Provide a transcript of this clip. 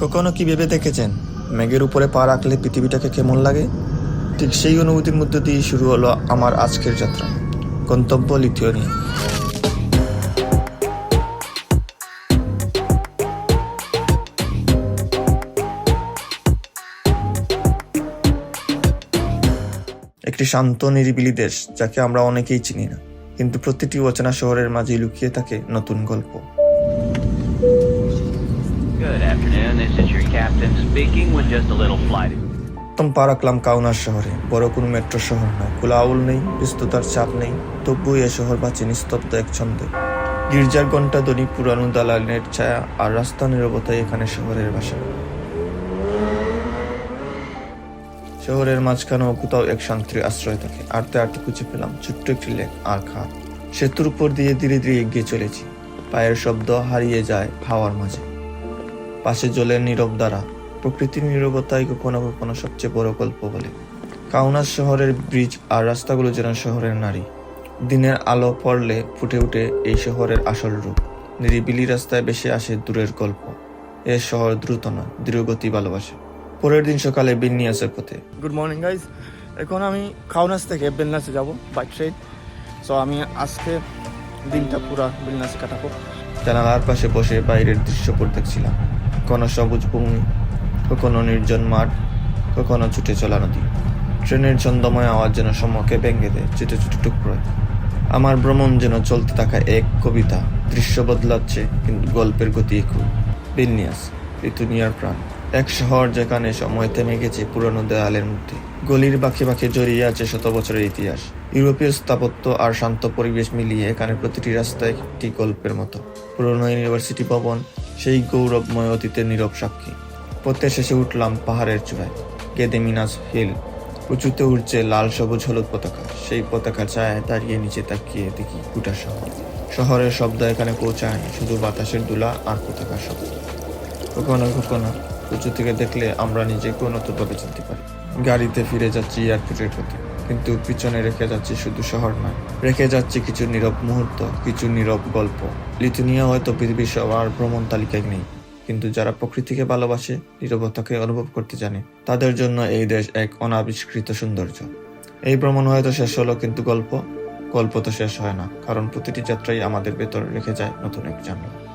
কখনো কি ভেবে দেখেছেন? মেঘের উপরে পা রাখলে পৃথিবীটাকে কেমন লাগে? ঠিক সেই অনুভূতির মধ্য দিয়ে শুরু হলো আমার আজকের যাত্রা। গন্তব্য লিথিওনিয়া একটি শান্ত, নিরিবিলি দেশ, যাকে আমরা অনেকেই চিনি না। কিন্তু প্রতিটি অচেনা শহরের মাঝে লুকিয়ে থাকে নতুন গল্প। Good afternoon. This is your captain speaking with just a little flight. প্রথম পা কাউনার শহরে। বড় কোনো মেট্রো শহর কোলাউল নেই চাপ নেই। তবুও এ শহর বাঁচে নিস্তব্ধ এক ছন্দে। গির্জার দনি পুরানো ছায়া আর রাস্তা নিরবতাই এখানে শহরের বাসা শহরের কোথাও এক শান্তির আশ্রয় থাকে। আরতে আরতে খুঁজে পেলাম ছোট্ট একটি লেক আর খাত সেতুর উপর দিয়ে ধীরে ধীরে এগিয়ে চলেছি। পায়ের শব্দ হারিয়ে যায় হাওয়ার মাঝে। পাশে জলের নীরব দ্বারা প্রকৃতির নীরবতাই কখনো কখনো সবচেয়ে বড় গল্প বলে। কাউনাস শহরের ব্রিজ আর রাস্তাগুলো যেন শহরের নারী। দিনের আলো পড়লে ফুটে উঠে এই শহরের আসল রূপ। নিরিবিলি রাস্তায় বেশি আসে দূরের গল্প। এ শহর দ্রুত না দৃঢ়গতি ভালোবাসে। পরের দিন সকালে বিন্নিয়াসের পথে। গুড মর্নিং গাইজ এখন আমি খাউনাস থেকে বেলনাসে যাব বাই ট্রেন সো আমি আজকে দিনটা পুরা বেলনাসে কাটাবো। জানালার পাশে বসে বাইরের দৃশ্যপট দেখছিলাম। কখনো সবুজ ভূমি, কখনো নির্জন মাঠ, কখনো ছুটে চলা নদী। ট্রেনের ছন্দময় আওয়াজ যেন সমকে ভেঙে দেয় ছোট ছোট টুকরোয় আমার ভ্রমণ যেন চলতে থাকা এক কবিতা, দৃশ্য বদলাচ্ছে কিন্তু গল্পের গতি একু বিন্যাস ঋতুনিয়ার প্রাণ। এক শহর যেখানে সময় থেমে গেছে পুরনো দেয়ালের মধ্যে। গলির বাঁকে বাঁকে জড়িয়ে আছে শত বছরের ইতিহাস। ইউরোপীয় স্থাপত্য আর শান্ত পরিবেশ মিলিয়ে এখানে প্রতিটি রাস্তায় একটি গল্পের মতো। পুরনো ইউনিভার্সিটি ভবন সেই গৌরবময় অতীতের নীরব সাক্ষী। পথে শেষে উঠলাম পাহাড়ের চূড়ায় গেদেমিনাস হিল। উঁচুতে উঠছে লাল সবুজ হলুদ পতাকা। সেই পতাকা ছায় দাঁড়িয়ে নিচে তাকিয়ে দেখি গোটা শহর। শহরের শব্দ এখানে পৌঁছায় শুধু বাতাসের দুলা আর পতাকার শব্দ। কখনো কখনো উঁচু থেকে দেখলে আমরা নিজেকেও নতুনভাবে চিনতে পারি। গাড়িতে ফিরে যাচ্ছি এয়ারপোর্টের পথে। কিন্তু পিছনে রেখে যাচ্ছি শুধু শহর নয়। রেখে যাচ্ছি কিছু নীরব মুহূর্ত, কিছু নীরব গল্প। লিথুনিয়া হয়তো পৃথিবীর সবার ভ্রমণ তালিকায় নেই। কিন্তু যারা প্রকৃতিকে ভালোবাসে, নীরবতাকে অনুভব করতে জানে, তাদের জন্য এই দেশ এক অনাবিষ্কৃত সৌন্দর্য। এই ভ্রমণ হয়তো শেষ হলো, কিন্তু গল্প গল্প তো শেষ হয় না, কারণ প্রতিটি যাত্রাই আমাদের ভেতর রেখে যায় নতুন এক জানলা